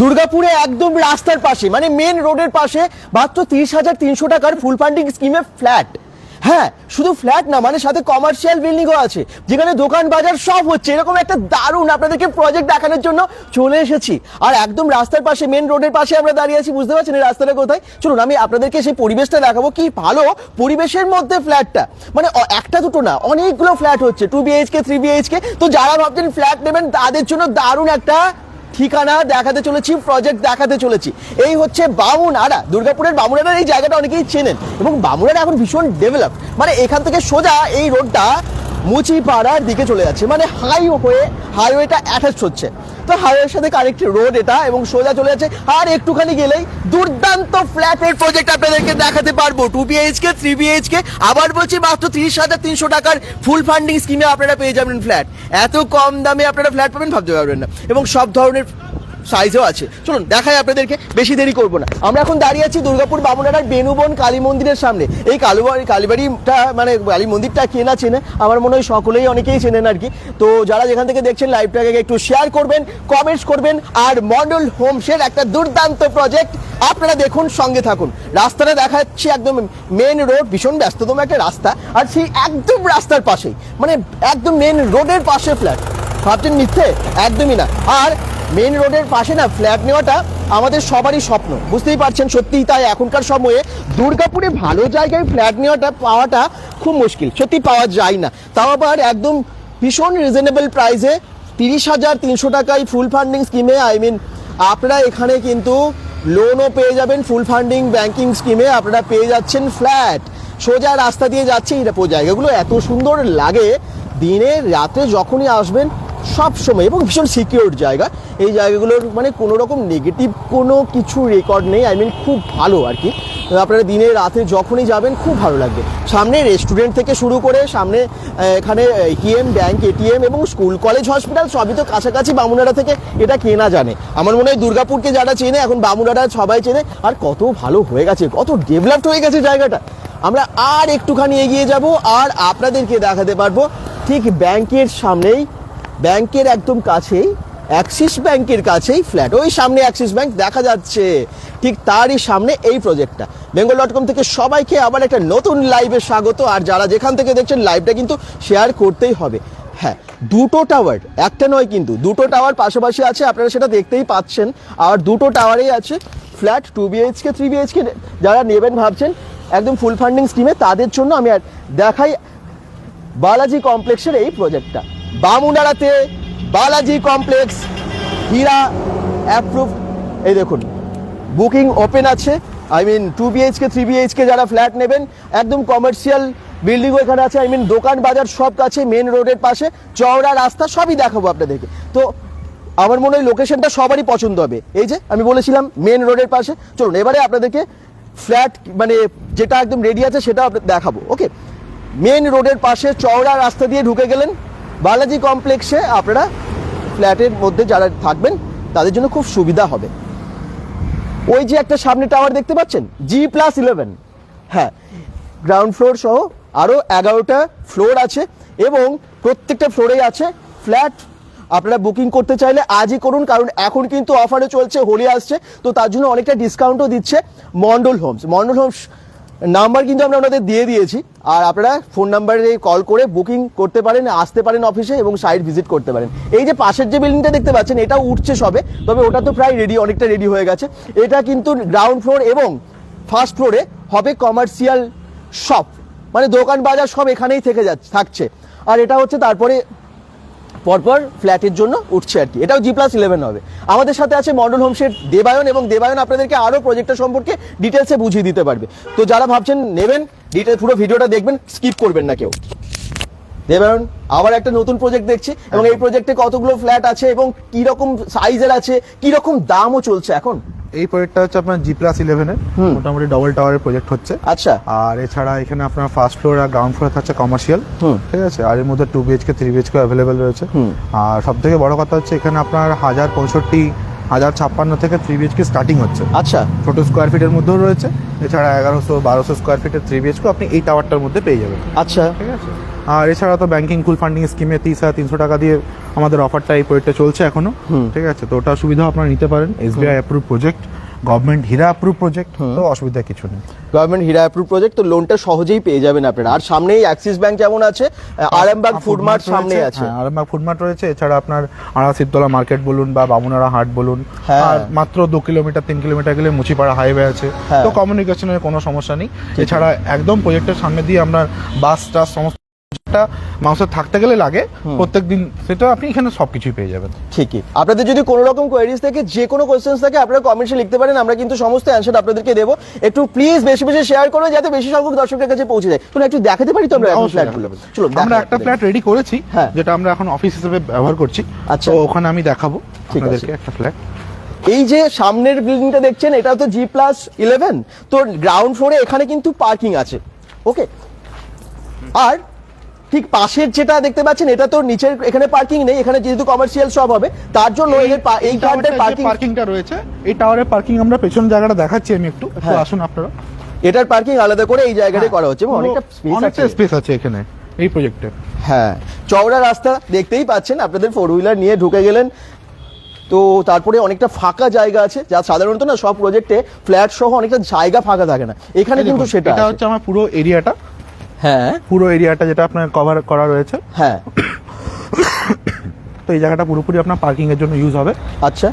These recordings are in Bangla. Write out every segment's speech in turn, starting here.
দুর্গাপুরে একদম রাস্তার পাশে মানে মেন রোডের পাশে মাত্র তিরিশ হাজার তিনশো টাকার ফুল ফান্ডিং স্কিমে ফ্ল্যাট হ্যাঁ শুধু ফ্ল্যাট না মানে সাথে কমার্শিয়াল বিল্ডিংও আছে, যেখানে দোকান বাজার সব হচ্ছে। এরকম একটা দারুণ আপনাদেরকে প্রজেক্ট দেখানোর জন্য চলে এসেছি। আর একদম রাস্তার পাশে মেন রোডের পাশে আমরা দাঁড়িয়ে আছি, বুঝতে পারছেন এই রাস্তাটা কোথায়? চলুন, আমি আপনাদেরকে সেই পরিবেশটা দেখাবো, কি ভালো পরিবেশের মধ্যে ফ্ল্যাটটা মানে একটা দুটো না, অনেকগুলো ফ্ল্যাট হচ্ছে টু বিএইচকে থ্রি বিএইচকে তো যারা ভাবছেন ফ্ল্যাট নেবেন, তাদের জন্য দারুণ একটা ঠিকানা দেখাতে চলেছি প্রজেক্ট দেখাতে চলেছি। এই হচ্ছে বামুনাড়া দুর্গাপুরের বামুনাড়ার এই জায়গাটা অনেকেই চেনেন। এবং বামুনাড়া এখন ভীষণ ডেভেলপ মানে এখান থেকে সোজা এই রোডটা মুচিপাড়ার দিকে চলে যাচ্ছে। মানে হাইওয়ে হাইওয়েটা অ্যাটাচ হচ্ছে। তো হাইওয়ের সাথে কানেক্টেড রোড এটা এবং সোজা চলে যাচ্ছে। আর একটুখানি গেলেই দুর্দান্ত ফ্ল্যাটের প্রজেক্ট আপনাদেরকে দেখাতে পারব। টু বিএইচকে থ্রি বিএইচকে আবার বলছি মাত্র তিরিশ হাজার তিনশো টাকার ফুল ফান্ডিং স্কিমে আপনারা পেয়ে যাবেন ফ্ল্যাট এত কম দামে আপনারা ফ্ল্যাট পাবেন, ভাবতে পারবেন না। এবং সব ধরনের সাইজও আছে। চলুন, দেখাই আপনাদেরকে, বেশি দেরি করব না। আমরা এখন দাঁড়িয়ে আছি দুর্গাপুর বামুনাড়ার বেনুবন কালী মন্দিরের সামনে। এই কালুবাড়ি কালীবাড়িটা মানে কালী মন্দিরটা কে না চেনে, আমার মনে হয় সকলেই অনেকেই চেনেন আর কি। তো যারা যেখান থেকে দেখছেন লাইভটাকে একটু শেয়ার করবেন কমেন্টস করবেন, আর মডেল হোমসের একটা দুর্দান্ত প্রজেক্ট আপনারা দেখুন, সঙ্গে থাকুন। রাস্তাটা দেখাচ্ছি একদম মেন রোড ভীষণ ব্যস্ততম একটা রাস্তা, আর সেই একদম রাস্তার পাশেই মানে একদম মেন রোডের পাশে ফ্ল্যাট ভাবছেন মিথ্যে? একদমই না। আর মেন রোডের পাশে না ফ্ল্যাট নেওয়াটা আমাদের সবারই স্বপ্ন। বুঝতেই পারছেন সত্যিই তাই এখনকার সময়ে দুর্গাপুরে ভালো জায়গায় ফ্ল্যাট নেওয়াটা পাওয়াটা খুব মুশকিল। সত্যি পাওয়া যায় না। তাও আবার একদম ভীষণ রিজনেবল প্রাইসে তিরিশ হাজার তিনশো টাকায় ফুল ফান্ডিং স্কিমে আই মিন আপনারা এখানে কিন্তু লোনও পেয়ে যাবেন ফুল ফান্ডিং ব্যাংকিং স্কিমে আপনারা পেয়ে যাচ্ছেন ফ্ল্যাট সোজা রাস্তা দিয়ে যাচ্ছে দেখো, জায়গাগুলো এত সুন্দর লাগে। দিনে রাতে যখনই আসবেন সব সময় এবং ভীষণ সিকিউর জায়গা। এই জায়গাগুলোর মানে কোনো রকম নেগেটিভ কোনো কিছু রেকর্ড নেই। আই মিন খুব ভালো আর কি। আপনারা দিনে রাতে যখনই যাবেন খুব ভালো লাগবে। সামনে রেস্টুরেন্ট থেকে শুরু করে সামনে এখানে এটিএম ব্যাংক এটিএম এবং স্কুল কলেজ হসপিটাল সবই তো কাছাকাছি বামুনাড়া থেকে এটা কেনা জানে। আমার মনে হয় দুর্গাপুরকে যারা চেনে, এখন বামুনাড়া সবাই চেনে। আর কত ভালো হয়ে গেছে, কত ডেভেলপড হয়ে গেছে জায়গাটা। আমরা আর একটুখানি এগিয়ে যাব, আর আপনাদেরকে দেখাতে পারব, ঠিক ব্যাংকের সামনেই ব্যাংকের একদম কাছেই, অ্যাক্সিস ব্যাংকের কাছেই ফ্ল্যাট ওই সামনে অ্যাক্সিস ব্যাংক দেখা যাচ্ছে। ঠিক তারই সামনে এই প্রজেক্টটা বেঙ্গল ডট কম থেকে সবাইকে আবার একটা নতুন লাইভে স্বাগত। আর যারা যেখান থেকে দেখছেন লাইভটা কিন্তু শেয়ার করতেই হবে। হ্যাঁ দুটো টাওয়ার একটা নয় কিন্তু, দুটো টাওয়ার পাশাপাশি আছে, আপনারা সেটা দেখতেই পাচ্ছেন। আর দুটো টাওয়ারেই আছে flat two BHK three BHK যারা নেবেন ভাবছেন, একদম ফুল ফান্ডিং স্কিমে তাদের জন্য আমি দেখাই বালাজি কমপ্লেক্সের এই প্রজেক্টটা বামুনাড়াতে বালাজি কমপ্লেক্স হীরা অ্যাপ্রুভ এই দেখুন, বুকিং ওপেন আছে। I mean two BHK three BHK যারা ফ্ল্যাট নেবেন, একদম কমার্শিয়াল বিল্ডিংও এখানে আছে। আই মিন দোকান বাজার সব কাছে মেন রোডের পাশে, চওড়া রাস্তা সবই দেখাবো আপনাদেরকে। তো আমার মনে হয় লোকেশনটা সবারই পছন্দ হবে। এই যে, আমি বলেছিলাম মেন রোডের পাশে। চলুন, এবারে আপনাদেরকে ফ্ল্যাট মানে যেটা একদম রেডি আছে, সেটা দেখাবো। ওকে মেন রোডের পাশে চওড়া রাস্তা দিয়ে ঢুকে গেলেন। বালাজি কমপ্লেক্সে আপনারা ফ্ল্যাটের মধ্যে যারা থাকবেন, তাদের জন্য খুব সুবিধা হবে। ওই যে একটা সামনে টাওয়ার দেখতে পাচ্ছেন? জি প্লাস ইলেভেন হ্যাঁ গ্রাউন্ড ফ্লোর সহ আরও এগারোটা ফ্লোর আছে এবং প্রত্যেকটা ফ্লোরেই আছে ফ্ল্যাট আপনারা বুকিং করতে চাইলে আজই করুন, কারণ এখন কিন্তু অফারে চলছে, হোলি আসছে, তো তার জন্য অনেকটা ডিসকাউন্টও দিচ্ছে Mondal homes Mondal homes number কিন্তু আমরা ওনাদের দিয়ে দিয়েছি। আর আপনারা ফোন নাম্বারে কল করে বুকিং করতে পারেন, আসতে পারেন অফিসে এবং সাইট ভিজিট করতে পারেন। এই যে পাশের যে বিল্ডিংটা দেখতে পাচ্ছেন, এটা উঠছে সবে, তবে ওটা তো প্রায় রেডি অনেকটা রেডি হয়ে গেছে। এটা কিন্তু গ্রাউন্ড ফ্লোর এবং ফার্স্ট ফ্লোরে হবে কমার্শিয়াল শপ মানে দোকান বাজার সব এখানেই থেকে যাচ্ছে, থাকছে। আর এটা হচ্ছে তারপরে পরপর ফ্ল্যাটের জন্য উঠছে আর কি। এটাও জি প্লাস ইলেভেন হবে। আমাদের সাথে আছে মডেল হোমসের দেবায়ন এবং দেবায়ন আপনাদেরকে আরও প্রজেক্টটা সম্পর্কে ডিটেলসে বুঝিয়ে দিতে পারবে। তো যারা ভাবছেন নেবেন ডিটেল পুরো ভিডিওটা দেখবেন স্কিপ করবেন না কেউ। দেবায়ন, আবার একটা নতুন প্রজেক্ট দেখছি এবং এই প্রজেক্টে কতগুলো ফ্ল্যাট আছে এবং কি রকম সাইজের আছে কি রকম দামও চলছে এখন? এই প্রজেক্টটা হচ্ছে আপনার জি প্লাস ইলেভেনের। মোটামুটি ডবল টাওয়ারের প্রজেক্ট হচ্ছে। আচ্ছা। আর এছাড়া এখানে আপনার ফার্স্ট ফ্লোর আর গ্রাউন্ড ফ্লোর থাকছে কমার্শিয়াল। ঠিক আছে? আর এর মধ্যে two BHK three BHK available রয়েছে। আর সব থেকে বড় কথা হচ্ছে এখানে আপনার হাজার পঁয়ষট্টি হাজার ছাপ্পান্ন থেকে থ্রি বিএচকে স্টার্টিং হচ্ছে। আচ্ছা। ছোট স্কোয়ার ফিটের মধ্যেও রয়েছে। এছাড়া এগারোশো বারোশো স্কোয়ার ফিটের থ্রি বিএচকে আপনি এই টাওয়ারটার মধ্যে পেয়ে যাবেন। আচ্ছা। ঠিক আছে? আর এছাড়া তো ব্যাংকিং কুল ফান্ডিং স্কিমে তিরিশ হাজার তিনশো টাকা দিয়ে আমাদের অফারটা এই প্রজেক্টটা চলছে এখনও। ঠিক আছে? তো ওটা সুবিধা আপনারা নিতে পারেন। SBI approve project government HIRA approve project তো অসুবিধা কিছু নেই। গভর্নমেন্ট হীরা অ্যাপ্রুভ প্রজেক্ট তো লোনটা সহজেই পেয়ে যাবেন আপনারা। আর সামনেই অ্যাক্সিস ব্যাংক যেমন আছে আরামবাগ ফুড মার্ট সামনে আছে হ্যাঁ, আরামবাগ ফুড মার্ট রয়েছে এছাড়া আপনার আড়াশিরতলা মার্কেট বলুন বা বামুনারা হাট বলুন হ্যাঁ। আর মাত্র দু কিলোমিটার তিন কিলোমিটার গেলে মুচিপাড়া হাইওয়ে আছে। হ্যাঁ। তো কমিউনিকেশনের কোনো সমস্যা নেই। এছাড়া একদম প্রজেক্টের সামনে দিয়ে আমরা বাস টাস সমস্ত একটা মানুষের থাকতে গেলে লাগে প্রত্যেক দিন সেটা আপনি এখানে সবকিছুই পেয়ে যাবেন। ঠিকই। আপনাদের যদি কোনো রকম কোয়েরিজ থাকে যে কোনো কোয়েশ্চেন্স থাকে আপনারা কমেন্টসে লিখতে পারেন আমরা কিন্তু সমস্ত অ্যান্সার আপনাদেরকে দেবো। একটু প্লিজ বেশি বেশি শেয়ার করো যাতে বেশি সংখ্যক দর্শকের কাছে পৌঁছে যায়। তো একটু দেখাতে পারি তো আমরা এখন ফ্ল্যাটগুলো চলো আমরা একটা ফ্ল্যাট রেডি করেছি হ্যাঁ। যেটা আমরা এখন অফিস হিসেবে ব্যবহার করছি। আচ্ছা। ওখানে আমি দেখাবো। আপনাদেরকে একটা ফ্ল্যাট এই যে সামনের বিল্ডিংটা দেখছেন এটা তো জি প্লাস ইলেভেন তো গ্রাউন্ড ফ্লোরে এখানে কিন্তু পার্কিং আছে। ওকে আর ঠিক পাশের যেটা দেখতে পাচ্ছেন এটা তো নিচের এখানে পার্কিং নেই এখানে যেহেতু কমার্শিয়াল শপ হবে তার জন্য এই কারণের পার্কিং পার্কিংটা রয়েছে এই টাওয়ারের পার্কিং আমরা পেছন জায়গাটা দেখাচ্ছি আমি একটু একটু হ্যাঁ। আসুন আপনারা। এটার পার্কিং আলাদা করে এই জায়গাটায় করা হচ্ছে অনেকটা স্পেস অনেকটা আছে। স্পেস আছে এখানে এই প্রজেক্টে হ্যাঁ চওড়া রাস্তা দেখতেই পাচ্ছেন আপনাদের ফোর হুইলার নিয়ে ঢুকে গেলেন। তো তারপরে অনেকটা ফাঁকা জায়গা আছে যা সাধারণত না সব প্রজেক্টে ফ্ল্যাট সহ অনেকটা জায়গা ফাঁকা থাকে না। এখানে কিন্তু সেটা এটা হচ্ছে আমার পুরো এরিয়াটা হ্যাঁ। পুরো এরিয়াটা যেটা আপনার কভার করা রয়েছে। হ্যাঁ। তো এই জায়গাটা পুরোপুরি আপনার পার্কিং এর জন্য ইউজ হবে। আচ্ছা।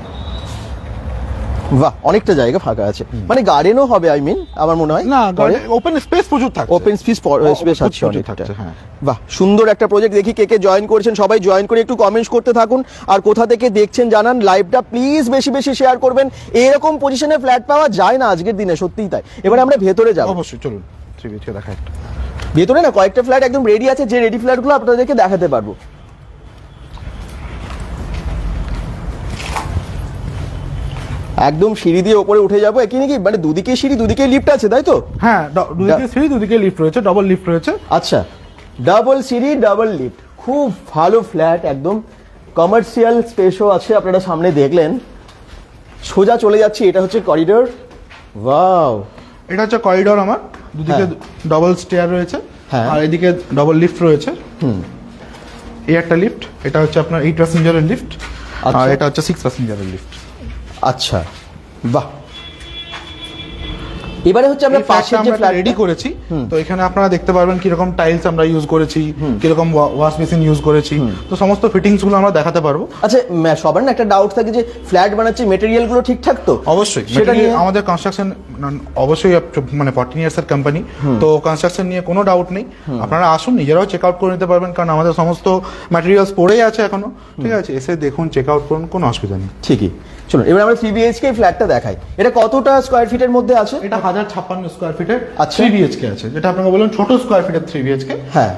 বাহ অনেকটা জায়গা ফাঁকা আছে। মানে গার্ডেনও হবে আই মিন আমার মনে হয় না ওপেন স্পেস প্রচুর থাকে ওপেন স্পেস স্পেস আছে অনেকটা। হ্যাঁ। বাহ সুন্দর একটা প্রজেক্ট দেখি কে কে জয়েন করেছেন। সবাই জয়েন করে একটু কমেন্টস করতে থাকুন। আর কোথা থেকে দেখছেন জানান লাইভটা প্লিজ বেশি বেশি শেয়ার করবেন। এরকম পজিশনে ফ্ল্যাট পাওয়া যায় না আজকের দিনে সত্যিই তাই। এবার আমরা ভেতরে যাব। অবশ্যই চলুন। থ্রি বিএচকে দেখা একটা। ভেতরে না কয়েকটা ফ্ল্যাট একদম রেডি আছে যে রেডি ফ্ল্যাটগুলো আপনাদেরকে দেখাতে পারব। একদম সিঁড়ি দিয়ে ওপরে উঠে যাব। একই নাকি? মানে দুদিকে সিঁড়ি দুদিকে লিফট আছে তাই তো? হ্যাঁ দুদিকে সিঁড়ি দুদিকে লিফট রয়েছে ডবল লিফট রয়েছে। আচ্ছা ডাবল সিঁড়ি ডাবল লিফট খুব ভালো ফ্ল্যাট একদম কমার্শিয়াল স্পেসও আছে আপনারা সামনে দেখলেন। সোজা চলে যাচ্ছি এটা হচ্ছে করিডোর ওয়াও এটা হচ্ছে করিডোর আমার। দুদিকে ডবল স্টেয়ার রয়েছে হ্যাঁ। আর এদিকে ডবল লিফট রয়েছে। এই একটা লিফট এটা হচ্ছে আপনার এইট প্যাসেঞ্জারের লিফট আর। এটা হচ্ছে সিক্স প্যাসেঞ্জারের লিফট আচ্ছা। বাহ। এবারে হচ্ছে আমরা পাশের যে ফ্ল্যাট রেডি করেছি। তো এখানে আপনারা দেখতে পারবেন কীরকম টাইলস আমরা ইউজ করেছি কীরকম ওয়াশ মেশিন ইউজ করেছি। তো সমস্ত ফিটিংসগুলো আমরা দেখাতে পারব। আচ্ছা সবার না একটা ডাউট থাকে যে ফ্ল্যাট বানাচ্ছে মেটেরিয়ালগুলো ঠিকঠাক তো? অবশ্যই। সেটা সেটা নিয়ে আমাদের কনস্ট্রাকশন অবশ্যই মানে ফর্টিন ইয়ার্স এর কোম্পানি তো কনস্ট্রাকশন নিয়ে কোনো ডাউট নেই। আপনারা আসুন নিজেরাও চেক আউট করে নিতে পারবেন কারণ আমাদের সমস্ত ম্যাটেরিয়ালস পড়েই আছে এখনও। ঠিক আছে? এসে দেখুন চেক আউট করুন কোনো অসুবিধা নেই। ঠিকই। চলুন এবার আমরা থ্রি বিএইচকে ফ্ল্যাটটা দেখাই। এটা কতটা স্কোয়ার ফিটের মধ্যে আছে? এটা হাজার ছাপ্পান্ন স্কোয়ার ফিটের। থ্রি বিএচকে আছে। যেটা আপনাকে বললাম ছোট স্কোয়ার ফিটের থ্রি বিএচকে হ্যাঁ।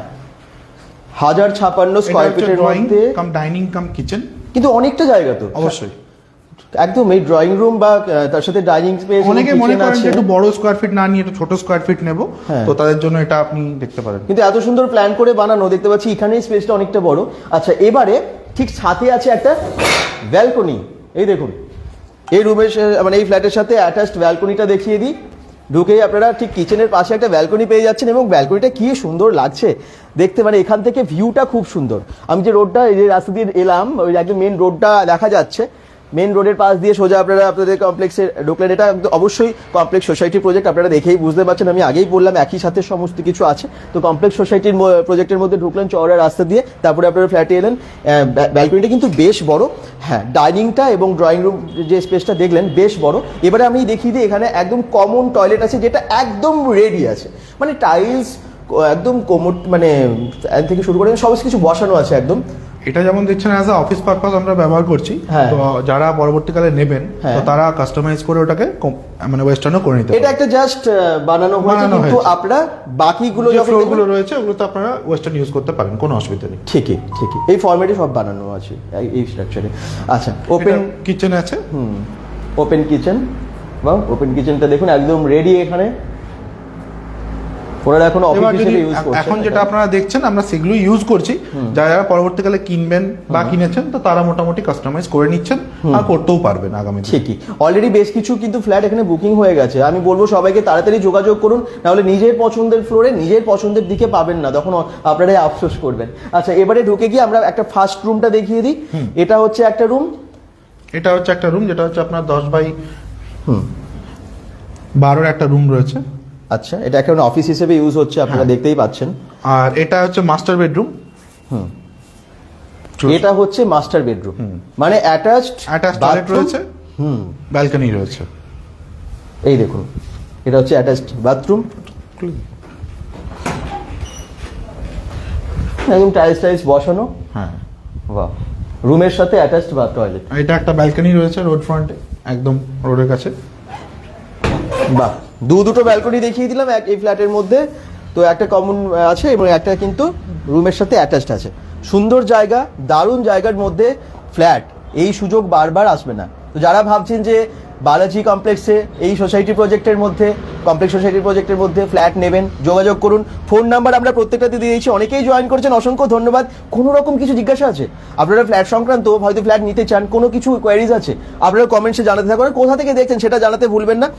হাজার ছাপান্ন স্কোয়ার ফিটের মধ্যে কাম ডাইনিং কাম কিচেন কিন্তু অনেকটা জায়গা তো। অবশ্যই। একদম এই ড্রয়িং রুম বা তার সাথে ডাইনিং স্পেস অনেকে মনে করেন যে একটু বড় স্কোয়ার ফিট না নিয়ে একটু ছোট স্কোয়ার ফিট নেব। হ্যাঁ। তো তাদের জন্য এটা আপনি দেখতে পারেন। কিন্তু এত সুন্দর প্ল্যান করে বানানো দেখতে পাচ্ছি এখানেই স্পেসটা অনেকটা বড়। আচ্ছা এবারে ঠিক সাথে আছে একটা ব্যালকনি এই দেখুন, এই রুমের মানে এই ফ্ল্যাটের সাথে অ্যাটাচড ব্যালকনিটা দেখিয়ে দিই। ঢুকেই আপনারা ঠিক কিচেনের পাশে একটা ব্যালকনি পেয়ে যাচ্ছেন এবং ব্যালকনিটা কি সুন্দর লাগছে। দেখতে মানে এখান থেকে ভিউটা খুব সুন্দর। আমি যে রোডটা যে রাস্তা দিয়ে এলাম, ওই একদম মেন রোডটা দেখা যাচ্ছে। মেন রোডের পাশ দিয়ে সোজা আপনারা আপনাদের কমপ্লেক্সে ঢুকলেন এটা অবশ্যই কমপ্লেক্স সোসাইটি প্রজেক্ট আপনারা দেখেই বুঝতে পারছেন। আমি আগেই বললাম, একই সাথে সমস্ত কিছু আছে। তো কমপ্লেক্স সোসাইটির প্রজেক্টের মধ্যে ঢুকলেন চওড়া রাস্তা দিয়ে তারপরে আপনারা ফ্ল্যাটে এলেন। ব্যালকনিটা কিন্তু বেশ বড়। হ্যাঁ ডাইনিংটা এবং ড্রয়িং রুম যে স্পেসটা দেখলেন, বেশ বড়। এবারে আমি দেখিয়ে দিই এখানে একদম কমন টয়লেট আছে, যেটা একদম রেডি আছে। মানে টাইলস একদম কোমোট মানে থেকে শুরু করে সমস্ত কিছু বসানো আছে একদম। এটা যেমন দিচ্ছেন অ্যাজ আ অফিস পারপাস আমরা ব্যবহার করছি হ্যাঁ। তো যারা পরবর্তীকালে নেবেন হ্যাঁ। তো তারা কাস্টমাইজ করে ওটাকে মানে ওয়েস্টার্নও করে নিতে এটা একটা জাস্ট বানানো হয়েছে কিন্তু। আপনারা বাকিগুলো যে যখন ফ্লোরগুলো রয়েছে ওগুলো তো আপনারা ওয়েস্টার্ন ইউজ করতে পারেন কোনো অসুবিধা নেই ঠিকই ঠিকই এই ফরম্যাটে সব বানানো আছে এই স্ট্রাকচারে আচ্ছা ওপেন কিচেন আছে হুম ওপেন কিচেন বা ওপেন কিচেনটা দেখুন একদম রেডি এখানে ওনারা এখন অফিস হিসেবে ইউজ করছে। এখন যেটা আপনারা দেখছেন আমরা সেগুলো ইউজ করছি। যারা যারা পরবর্তীকালে কিনবেন বা কিনেছেন তো তারা মোটামুটি কাস্টমাইজ করে নিচ্ছেন আর করতেও পারবেন আগামী ঠিকই। অলরেডি বেশ কিছু কিন্তু ফ্ল্যাট এখানে বুকিং হয়ে গেছে। আমি বলব সবাইকে তাড়াতাড়ি যোগাযোগ করুন নাহলে নিজের পছন্দের ফ্লোরে নিজের পছন্দের দিকে পাবেন না তখন আপনারাই আফসোস করবেন। আচ্ছা এবারে ঢুকে গিয়ে আমরা একটা ফার্স্ট রুমটা দেখিয়ে দিই। এটা হচ্ছে একটা রুম এটা হচ্ছে একটা রুম যেটা হচ্ছে আপনার দশ বাই বারোর একটা রুম রয়েছে। আচ্ছা এটা একটা অফিস হিসেবে ইউজ হচ্ছে আপনারা দেখতেই পাচ্ছেন। আর এটা হচ্ছে মাস্টার বেডরুম হুম। এটা হচ্ছে মাস্টার বেডরুম মানে অ্যাটাচড অ্যাটাচ টয়লেট রয়েছে? হুম। ব্যালকনি রয়েছে। এই দেখুন এটা হচ্ছে অ্যাটাচড বাথরুম একদম টাইলস টাইলস বসানো। হ্যাঁ। বাহ। রুমের সাথে অ্যাটাচড বাথ টয়লেট এটা একটা ব্যালকনি রয়েছে রোড ফ্রন্টে একদম রোডের কাছে। বাহ। দু দুটো ব্যালকনি দেখিয়ে দিলাম এক এই ফ্ল্যাটের মধ্যে। তো একটা কমন আছে এবং একটা কিন্তু রুমের সাথে অ্যাটাচড আছে। সুন্দর জায়গা, দারুণ জায়গার মধ্যে ফ্ল্যাট এই সুযোগ বারবার আসবে না। তো যারা ভাবছেন যে বালাজি কমপ্লেক্সে এই সোসাইটি প্রজেক্টের মধ্যে কমপ্লেক্স সোসাইটি প্রজেক্টের মধ্যে ফ্ল্যাট নেবেন, যোগাযোগ করুন। ফোন নাম্বার আমরা প্রত্যেকটাতে দিয়ে দিয়েছি। অনেকেই জয়েন করেছেন। অসংখ্য ধন্যবাদ। কোনো রকম কিছু জিজ্ঞাসা আছে? আপনারা ফ্ল্যাট সংক্রান্ত, হয়তো ফ্ল্যাট নিতে চান, কোনো কিছু কোয়ারিজ আছে? আপনারা কমেন্টসে জানাতে থাকবেন কোথা থেকে দেখছেন সেটা জানাতে ভুলবেন না।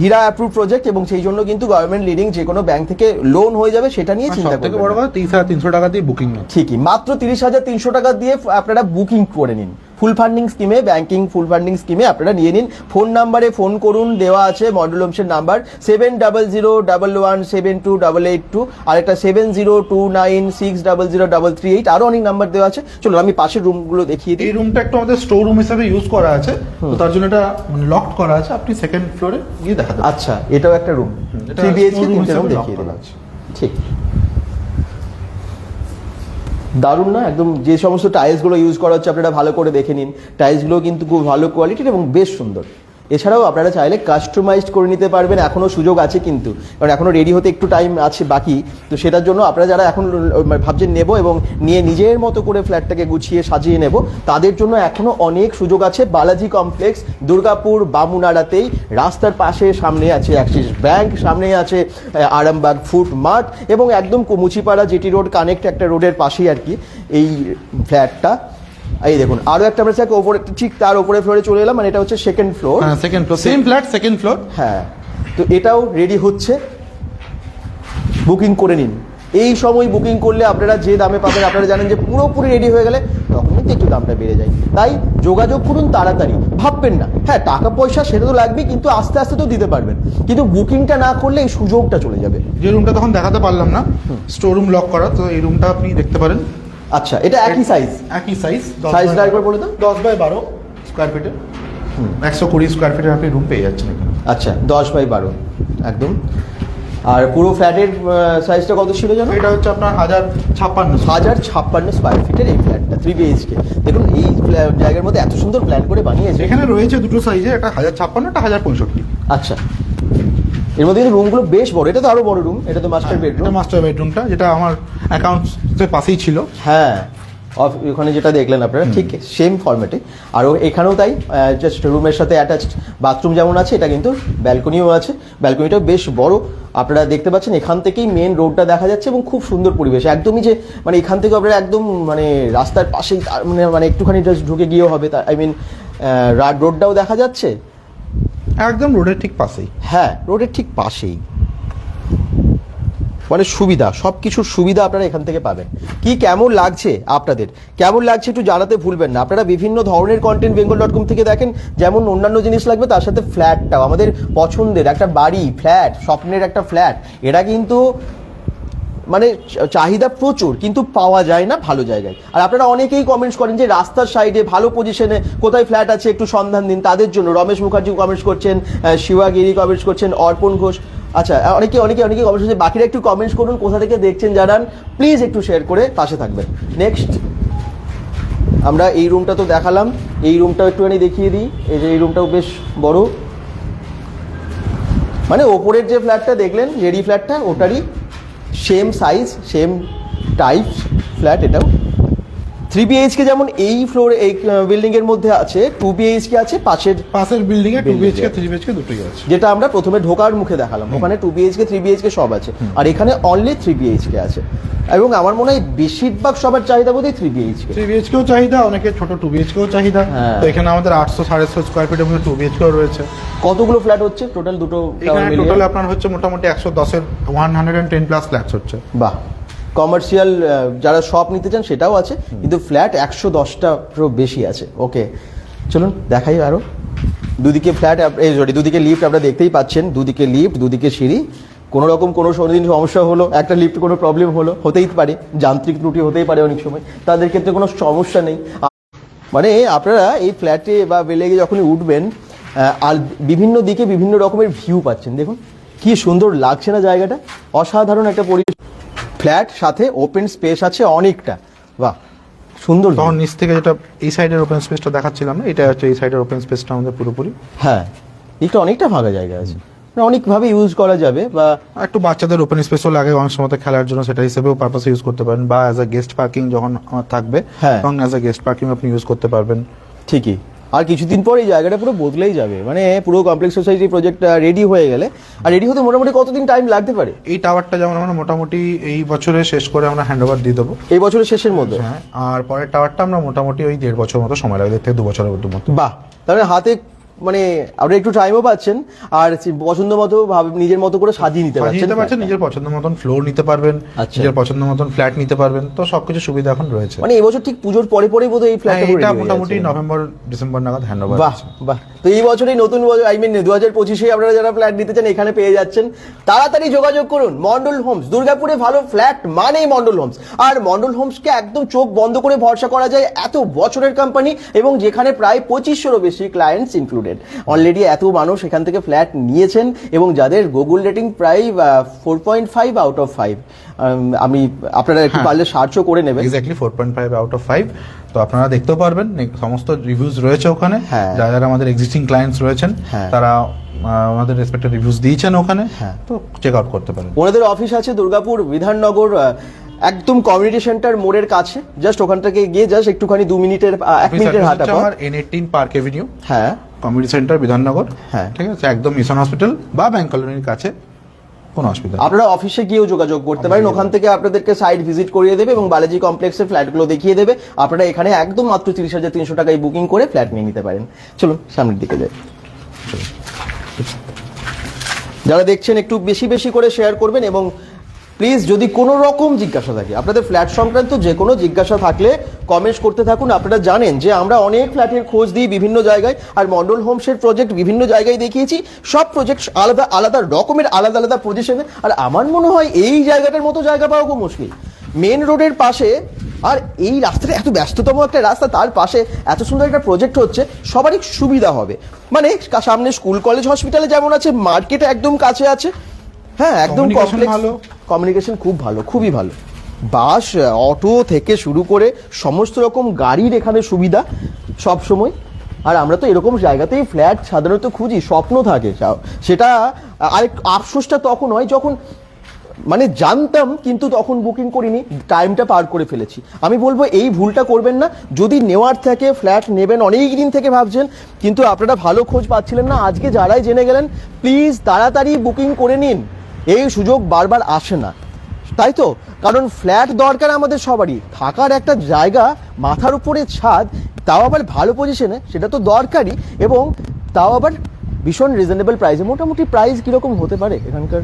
হীরা অ্যাপ্রুভ প্রজেক্ট এবং সেই জন্য কিন্তু গভর্নমেন্ট লিডিং যে কোনো ব্যাংক থেকে লোন হয়ে যাবে সেটা নিয়ে চিন্তা করবেন বড় কথা তিরিশ হাজার তিনশো টাকা দিয়ে বুকিং ঠিকই। মাত্র তিরিশ হাজার তিনশো টাকা দিয়ে আপনারা বুকিং করে নিন। ফুল ফান্ডিং স্কিমে ব্যাংকিং ফুল ফান্ডিং স্কিমে আপনারা নিয়ে নিন। ফোন নাম্বারে ফোন করুন দেওয়া আছে মডুল হোমসের number seven double zero double one seven two double eight two আর একটা seven zero two nine six double zero double three eight আরও অনেক নাম্বার দেওয়া আছে। চলো আমি পাশের রুমগুলো দেখিয়ে দিই। এই রুমটা একটু আমাদের স্টোর রুম হিসেবে ইউজ করা আছে। তো তার জন্য এটা মানে লকড করা আছে। আপনি সেকেন্ড ফ্লোরে গিয়ে দেখা পারেন। আচ্ছা এটাও একটা রুম থ্রি বিএইচকে তিনটে রুম দেখিয়ে দিলাম। ঠিক। দারুণ না? একদম যে সমস্ত টাইলসগুলো ইউজ করা হচ্ছে আপনারা ভালো করে দেখে নিন। টাইলসগুলো কিন্তু খুব ভালো কোয়ালিটির এবং বেশ সুন্দর। এছাড়াও আপনারা চাইলে কাস্টমাইজড করে নিতে পারবেন এখনও সুযোগ আছে কিন্তু। কারণ এখনও রেডি হতে একটু টাইম আছে বাকি। তো সেটার জন্য আপনারা যারা এখন মানে ভাবছেন নেব এবং নিয়ে নিজের মতো করে ফ্ল্যাটটাকে গুছিয়ে সাজিয়ে নেব, তাদের জন্য এখনও অনেক সুযোগ আছে। বালাজি কমপ্লেক্স দুর্গাপুর, বামুনাড়াতেই রাস্তার পাশে সামনে আছে অ্যাক্সিস ব্যাংক সামনে আছে আরামবাগ ফুড মার্ট এবং একদম মুচিপাড়া, জেটি রোড কানেক্ট একটা রোডের পাশেই আর কি এই ফ্ল্যাটটা এই দেখুন আরও একটা আমরা চাই ওপরে ঠিক তার ওপরে ফ্লোরে চলে এলাম মানে এটা হচ্ছে সেকেন্ড ফ্লোর হ্যাঁ second floor same flat second floor হ্যাঁ তো এটাও রেডি হচ্ছে। বুকিং করে নিন। এই সময় বুকিং করলে আপনারা যে দামে পাবেন আপনারা জানেন যে পুরোপুরি রেডি হয়ে গেলে তখন কিন্তু একটু দামটা বেড়ে যায়। তাই যোগাযোগ করুন তাড়াতাড়ি। ভাববেন না। হ্যাঁ টাকা পয়সা সেটা তো লাগবে কিন্তু আস্তে আস্তে তো দিতে পারবেন। কিন্তু বুকিংটা না করলে এই সুযোগটা চলে যাবে। যে রুমটা তখন দেখাতে পারলাম না। স্টোর রুম লক করা তো এই রুমটা আপনি দেখতে পারেন। আচ্ছা এটা একই সাইজ একই সাইজ সাইজটা একবার বলে দাও। দশ বাই বারো স্কোয়ার ফিটে একশো কুড়ি স্কোয়ার ফিটের আপনি রুম পেয়ে যাচ্ছেন এখানে। আচ্ছা দশ বাই বারো একদম। আর পুরো ফ্ল্যাটের সাইজটা কত ছিল জানো? এটা হচ্ছে আপনার হাজার ছাপ্পান্ন হাজার ছাপ্পান্ন স্কোয়ার ফিটের এই ফ্ল্যাটটা থ্রি বিএইচকে দেখুন এই জায়গার মধ্যে এত সুন্দর প্ল্যান করে বানিয়েছে। এখানে রয়েছে দুটো সাইজে একটা হাজার ছাপ্পান্ন একটা হাজার পঁয়ষট্টি। আচ্ছা। এর মধ্যে কিন্তু রুমগুলো বেশ বড়। এটা তো আরও বড় রুম এটা তো মাস্টার বেডরুম এটা মাস্টার বেডরুমটা যেটা আমার অ্যাকাউন্টের পাশেই ছিল। হ্যাঁ অফ- ওখানে যেটা দেখলেন আপনারা ঠিক সেম ফরম্যাটে আর এখানেও তাই জাস্ট রুমের সাথে অ্যাটাচড বাথরুম যেমন আছে এটা কিন্তু ব্যালকনিও আছে। ব্যালকনিটাও বেশ বড়। আপনারা দেখতে পাচ্ছেন এখান থেকেই মেন রোডটা দেখা যাচ্ছে এবং খুব সুন্দর পরিবেশ। একদমই যে মানে এখান থেকে আপনারা একদম মানে রাস্তার পাশেই মানে মানে একটুখানি জাস্ট ঢুকে গিয়েও হবে। আই মিন রোডটাও দেখা যাচ্ছে। একদম রোডের ঠিক পাশেই। হ্যাঁ রোডের ঠিক পাশেই। মানে সুবিধা সব কিছুর সুবিধা আপনারা এখান থেকে পাবেন। কি কেমন লাগছে আপনাদের? কেমন লাগছে একটু জানাতে ভুলবেন না। আপনারা বিভিন্ন ধরনের কন্টেন্ট বেঙ্গল ডট কম থেকে দেখেন, যেমন অন্যান্য জিনিস লাগবে তার সাথে ফ্ল্যাটটাও আমাদের পছন্দের একটা বাড়ি ফ্ল্যাট স্বপ্নের একটা ফ্ল্যাট এটা কিন্তু মানে চাহিদা প্রচুর, কিন্তু পাওয়া যায় না ভালো জায়গায়। আর আপনারা অনেকেই কমেন্টস করেন যে রাস্তার সাইডে ভালো পজিশনে কোথায় ফ্ল্যাট আছে, একটু সন্ধান দিন, তাদের জন্য। রমেশ মুখার্জি কমেন্টস করছেন শিবাগিরি কমেন্টস করছেন, অর্পণ ঘোষ। আচ্ছা অনেকে অনেকে অনেকে কমেন্টস করছেন, বাকিরা একটু কমেন্টস করুন, কোথা থেকে দেখছেন জানান। প্লিজ একটু শেয়ার করে পাশে থাকবেন। নেক্সট আমরা এই রুমটা তো দেখালাম। এই রুমটাও একটুখানি দেখিয়ে দিই। এই যে এই রুমটাও বেশ বড়। মানে ওপরের যে ফ্ল্যাটটা দেখলেন রেডি ফ্ল্যাটটা ওটারই same size same type flat এটাও। থ্রি বিএইচকে যেমন এই ফ্লোর এই বিল্ডিং এর মধ্যে আছে টু বিএইচকে আছে পাশের পাশের বিল্ডিং এ টু বিএইচকে থ্রি বিএইচকে দুটোই আছে যেটা আমরা প্রথমে ঢোকার মুখে দেখালাম ওখানে টু বিএইচকে থ্রি বিএইচকে সব আছে আর এখানে অনলি থ্রি বিএইচকে আছে এবং আমার মনে হয় বেশিরভাগ সবার চাহিদা বোধহয় থ্রি বিএইচকে থ্রি বিএইচকেও চাহিদা অনেকে ছোট টু বিএইচকেও চাহিদা হ্যাঁ। তো এখানে আমাদের আটশো সাড়ে স্কোয়ার ফিটের মধ্যে টু বিএইচকেও রয়েছে কতগুলো ফ্ল্যাট হচ্ছে টোটাল দুটো এখানে টোটাল আপনার হচ্ছে মোটামুটি একশো দশের one hundred and ten plus flats হচ্ছে বাহ কমার্শিয়াল যারা শপ নিতে চান সেটাও আছে কিন্তু ফ্ল্যাট একশো দশটা বেশি আছে। ওকে চলুন দেখাই আরও। দুদিকে ফ্ল্যাট এই সরি দুদিকে লিফট আপনারা দেখতেই পাচ্ছেন। দুদিকে লিফট দুদিকে সিঁড়ি। কোনো রকম কোনো দিন সমস্যা হলো একটা লিফট কোনো প্রবলেম হলো হতেই পারে। যান্ত্রিক ত্রুটি হতেই পারে অনেক সময়। তাদের ক্ষেত্রে কোনো সমস্যা নেই। মানে আপনারা এই ফ্ল্যাটে বা বেলেগে যখনই উঠবেন আর বিভিন্ন দিকে বিভিন্ন রকমের ভিউ পাচ্ছেন। দেখুন কি সুন্দর লাগছে না জায়গাটা? অসাধারণ একটা পরিবেশ ফ্ল্যাট সাথে ওপেন স্পেস আছে অনেকটা। বাহ সুন্দর তখন নিচ থেকে যেটা এই সাইডের ওপেন স্পেসটা দেখাচ্ছিলাম না এটা হচ্ছে এই সাইডের ওপেন স্পেসটা আমাদের পুরোপুরি। হ্যাঁ এটা অনেকটা ফাঁকা জায়গা আছে। মানে অনেকভাবে ইউজ করা যাবে বা একটু বাচ্চাদের ওপেন স্পেসও লাগে অনেক সময় খেলার জন্য সেটা হিসেবেও পারপাসে ইউজ করতে পারেন। বা অ্যাজ আ গেস্ট পার্কিং যখন আমার থাকবে হ্যাঁ। তখন অ্যাজ আ গেস্ট পার্কিং আপনি ইউজ করতে পারবেন। ঠিকই। আর কিছুদিন পর এই জায়গাটা পুরো বদলেই যাবে। মানে পুরো কমপ্লেক্স সোসাইটি প্রজেক্টটা রেডি হয়ে গেলে। আর রেডি হতে মোটামুটি কতদিন টাইম লাগতে পারে? এই টাওয়ারটা যেমন আমরা মোটামুটি এই বছরে শেষ করে আমরা হ্যান্ডওভার দিয়ে দেবো। এই বছরের শেষের মধ্যে? হ্যাঁ আর পরের টাওয়ারটা আমরা মোটামুটি ওই দেড় বছর মতো সময় লাগবে দেড় থেকে দু বছরের মধ্যে। মতো বাহ! তাহলে হাতে মানে আপনি একটু টাইমও পাচ্ছেন আর পছন্দ মতো ভাবে নিজের মতো করে সাজিয়ে নিতে পারছেন। নিতে পারছেন নিজের পছন্দ মতন ফ্লোর নিতে পারবেন আচ্ছা। নিজের পছন্দ মতন ফ্ল্যাট নিতে পারবেন তো সবকিছু সুবিধা এখন রয়েছে। মানে এবছর ঠিক পুজোর পরে পরেই বোধহয় এই ফ্ল্যাটটা এটা মোটামুটি নভেম্বর ডিসেম্বর নাগাদ হ্যান্ড ওভার বাহ বাহ। তো এই বছরই নতুন বছর আই মিন দু হাজার পঁচিশে আপনারা যারা ফ্ল্যাট নিতে চান এখানে পেয়ে যাচ্ছেন। তাড়াতাড়ি যোগাযোগ করুন মন্ডল হোমস দুর্গাপুরে ভালো ফ্ল্যাট মানেই মন্ডল হোমস আর মন্ডল হোমসকে একদম চোখ বন্ধ করে ভরসা করা যায় এত বছরের কোম্পানি এবং যেখানে প্রায় পঁচিশশোরও বেশি ক্লায়েন্টস ইনক্লুডেড অলরেডি এত মানুষ এখান থেকে ফ্ল্যাট নিয়েছেন এবং যাদের গুগল রেটিং প্রায় four point five out of five আমি আপনারা একটু হ্যাঁ। পারলে সার্চও করে নেবেন। Exactly four point five out of five তো আপনারা দেখতেও পারবেন সমস্ত রিভিউজ রয়েছে ওখানে। হ্যাঁ। যারা যারা আমাদের এক্সিস্টিং ক্লায়েন্টস রয়েছেন হ্যাঁ। তারা আমাদের রেসপেক্টেড রিভিউজ দিয়েছেন ওখানে। হ্যাঁ। তো চেক আউট করতে পারেন। ওনাদের অফিস আছে দুর্গাপুর বিধাননগর একদম কমিউনিটি সেন্টার মোড়ের কাছে। জাস্ট ওখান থেকে গিয়ে জাস্ট একটুখানি দু মিনিটের এক মিনিটের হাঁটা পথ। আমার এন এইটিন পার্ক এভিনিউ হ্যাঁ। কমিউনিটি সেন্টার বিধাননগর হ্যাঁ। ঠিক আছে? একদম মিশন হসপিটাল বা ব্যাংক কলোনির কাছে কোনো অসুবিধা আপনারা অফিসে গিয়েও যোগাযোগ করতে পারেন। ওখান থেকে আপনাদেরকে সাইট ভিজিট করিয়ে দেবে এবং বালাজি কমপ্লেক্সের ফ্ল্যাটগুলো দেখিয়ে দেবে। আপনারা এখানে একদম মাত্র তিরিশ হাজার তিনশো টাকায় বুকিং করে ফ্ল্যাট নিয়ে নিতে পারেন। চলুন সামনের দিকে যাই। যারা দেখছেন একটু বেশি বেশি করে শেয়ার করবেন এবং প্লিজ যদি কোনো রকম জিজ্ঞাসা থাকে, আপনাদের ফ্ল্যাট সংক্রান্ত যে কোনো জিজ্ঞাসা থাকলে কমেন্টস করতে থাকুন। আপনারা জানেন যে আমরা অনেক ফ্ল্যাটের খোঁজ দিই বিভিন্ন জায়গায়, আর মন্ডল হোমসের প্রজেক্ট বিভিন্ন জায়গায় দেখিয়েছি। সব প্রজেক্ট আলাদা আলাদা রকমের, আলাদা আলাদা পজিশনে আর আমার মনে হয় এই জায়গাটার মতো জায়গা পাওয়া খুব মুশকিল। মেন রোডের পাশে, আর এই রাস্তাটা এত ব্যস্ততম একটা রাস্তা, তার পাশে এত সুন্দর একটা প্রজেক্ট হচ্ছে, সবারই সুবিধা হবে। মানে সামনে স্কুল কলেজ হসপিটালে যেমন আছে মার্কেটে একদম কাছে আছে। হ্যাঁ একদম কমপ্লেক্স ভালো। কমিউনিকেশন খুব ভালো খুবই ভালো। বাস অটো থেকে শুরু করে সমস্ত রকম গাড়ির এখানে সুবিধা সব সময় আর আমরা তো এরকম জায়গাতেই ফ্ল্যাট সাধারণত খুঁজি স্বপ্ন থাকে। সেটা আরেক আফসোসটা তখন হয় যখন মানে জানতাম কিন্তু তখন বুকিং করিনি টাইমটা পার করে ফেলেছি। আমি বলব এই ভুলটা করবেন না যদি নেওয়ার থেকে ফ্ল্যাট নেবেন অনেক দিন থেকে ভাবছেন কিন্তু আপনারা ভালো খোঁজ পাচ্ছিলেন না। আজকে যারাই জেনে গেলেন প্লিজ তাড়াতাড়ি বুকিং করে নিন। এই সুযোগ বারবার আসে না। তাই তো? কারণ ফ্ল্যাট দরকার আমাদের সবারই। থাকার একটা জায়গা মাথার উপরে ছাদ তাও আবার ভালো পজিশনে সেটা তো দরকারই। এবং তাও আবার ভীষণ রিজনেবল প্রাইসে মোটামুটি প্রাইস কীরকম হতে পারে এখানকার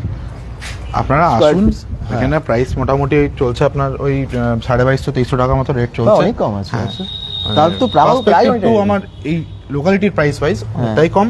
আপনারা আসুন। হ্যাঁ। এখানে প্রাইস মোটামুটি চলছে আপনার ওই সাড়ে বাইশশো তেইশশো টাকা মতো রেট চলছে। অনেক কম আছে। হ্যাঁ। তার তো প্রায় প্রায় আমার এই লোকালিটির প্রাইস ওয়াইজ হ্যাঁ। অনেকটাই কম।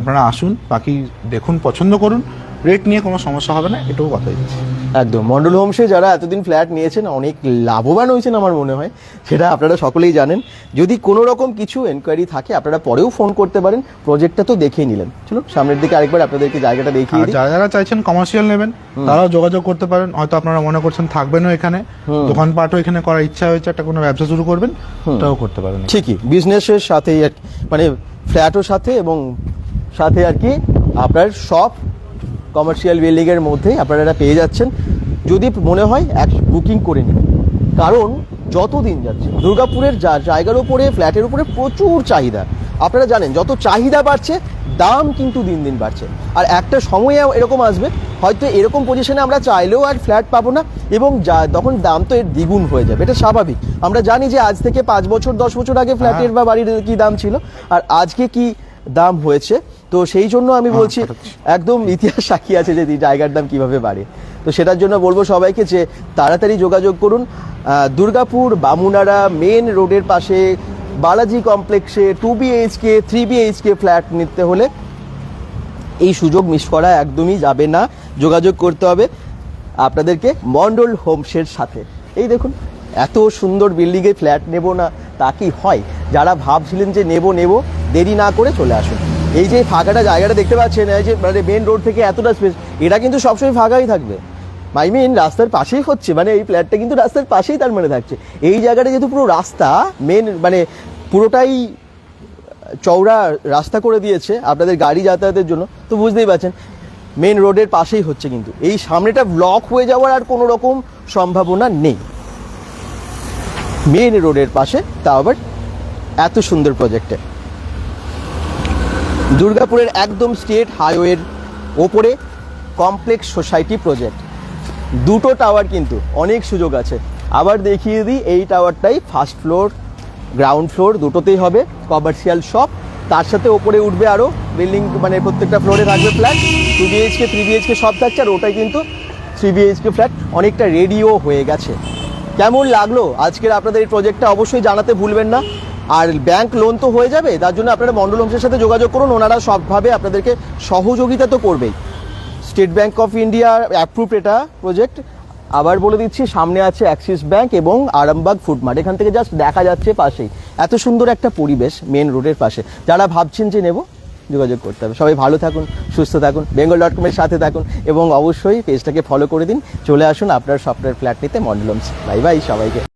আপনারা আসুন বাকি দেখুন পছন্দ করুন। রেট নিয়ে কোনো সমস্যা হবে না এটাও কথা দিচ্ছি একদম। মন্ডল হোমসে যারা এতদিন ফ্ল্যাট নিয়েছেন অনেক লাভবান হয়েছেন আমার মনে হয় সেটা আপনারা সকলেই জানেন। যদি কোনো রকম কিছু এনকোয়ারি থাকে আপনারা পরেও ফোন করতে পারেন। প্রজেক্টটা তো দেখেই নিলেন। চলো সামনের দিকে আরেকবার আপনাদেরকে জায়গাটা দেখিয়ে দিই। যারা যারা চাইছেন কমার্শিয়াল নেবেন তারাও যোগাযোগ করতে পারেন। হয়তো আপনারা মনে করছেন থাকবেনও এখানে। দোকানপাটও এখানে করার ইচ্ছা হয়েছে একটা কোনো ব্যবসা শুরু করবেন ওটাও করতে পারেন। ঠিকই। বিজনেসের সাথেই মানে ফ্ল্যাটও সাথে এবং সাথে আর কি আপনার সব কমার্শিয়াল বিল্ডিংয়ের মধ্যেই আপনারা এটা পেয়ে যাচ্ছেন। যদি মনে হয় এক বুকিং করে নিন। কারণ যত দিন যাচ্ছে দুর্গাপুরের যা- জায়গার উপরে ফ্ল্যাটের উপরে প্রচুর চাহিদা। আপনারা জানেন যত চাহিদা বাড়ছে দাম কিন্তু দিন দিন বাড়ছে। আর একটা সময়ে এরকম আসবে হয়তো এরকম পজিশনে আমরা চাইলেও আর ফ্ল্যাট পাবো না এবং যা তখন দাম তো এর দ্বিগুণ হয়ে যাবে। এটা স্বাভাবিক। আমরা জানি যে আজ থেকে পাঁচ বছর দশ বছর আগে ফ্ল্যাটের বা বাড়ির কি দাম ছিল আর আজকে কি দাম হয়েছে তো সেই জন্য আমি বলছি একদম ইতিহাস সাক্ষী আছে যে জায়গার দাম কীভাবে বাড়ে। তো সেটার জন্য বলব সবাইকে যে তাড়াতাড়ি যোগাযোগ করুন। দুর্গাপুর বামুনারা মেন রোডের পাশে বালাজি কমপ্লেক্সে two BHK three BHK flat নিতে হলে এই সুযোগ মিস করা একদমই যাবে না। যোগাযোগ করতে হবে আপনাদেরকে মন্ডল হোমসের সাথে। এই দেখুন এত সুন্দর বিল্ডিংয়ে ফ্ল্যাট নেব না তা কি হয়? যারা ভাবছিলেন যে নেব নেব দেরি না করে চলে আসুন। এই যে ফাঁকাটা জায়গাটা দেখতে পাচ্ছেন, এই যে মানে মেন রোড থেকে এতটা স্পেস এটা কিন্তু সবসময় ফাঁকাই থাকবে। আই মিন রাস্তার পাশেই হচ্ছে মানে এই ফ্ল্যাটটা কিন্তু রাস্তার পাশেই তার মানে থাকছে। এই জায়গাটা যেহেতু পুরো রাস্তা মেন মানে পুরোটাই চওড়া রাস্তা করে দিয়েছে আপনাদের গাড়ি যাতায়াতের জন্য, তো বুঝতেই পারছেন মেন রোডের পাশেই হচ্ছে কিন্তু। এই সামনেটা ব্লক হয়ে যাওয়ার আর কোনো রকম সম্ভাবনা নেই। মেন রোডের পাশে, তা আবার এত সুন্দর প্রজেক্টে দুর্গাপুরের একদম স্টেট হাইওয়ের ওপরে কমপ্লেক্স সোসাইটি প্রজেক্ট। দুটো টাওয়ার কিন্তু অনেক সুযোগ আছে। আবার দেখিয়ে দিই, এই টাওয়ারটাই ফার্স্ট ফ্লোর গ্রাউন্ড ফ্লোর দুটোতেই হবে কমার্শিয়াল শপ তার সাথে ওপরে উঠবে আরও বিল্ডিং মানে প্রত্যেকটা ফ্লোরে থাকবে flat two BHK three BHK সব থাকছে আর ওটাই কিন্তু থ্রি বিএইচকে ফ্ল্যাট অনেকটা রেডিও হয়ে গেছে। কেমন লাগল? আজকের আপনাদের এই প্রজেক্টটা অবশ্যই জানাতে ভুলবেন না। আর ব্যাংক লোন তো হয়ে যাবে, তার জন্য আপনারা মন্ডল হোমসের সাথে যোগাযোগ করুন, ওনারা সবভাবে আপনাদেরকে সহযোগিতা তো করবেই। স্টেট ব্যাংক অফ ইন্ডিয়ার অ্যাপ্রুভ এটা প্রজেক্ট আবার বলে দিচ্ছি, সামনে আছে অ্যাক্সিস ব্যাংক এবং আরামবাগ ফুড মার্ট এখান থেকে জাস্ট দেখা যাচ্ছে পাশেই। এত সুন্দর একটা পরিবেশ মেন রোডের পাশে। যারা ভাবছেন যে নেব, যোগাযোগ করতে হবে। সবাই ভালো থাকুন, সুস্থ থাকুন বেঙ্গল ডট কমের সাথে থাকুন এবং অবশ্যই পেজটাকে ফলো করে দিন। চলে আসুন আপনার সফটওয়্যার ফ্ল্যাট নিতে মন্ডলমস বাই বাই সবাইকে।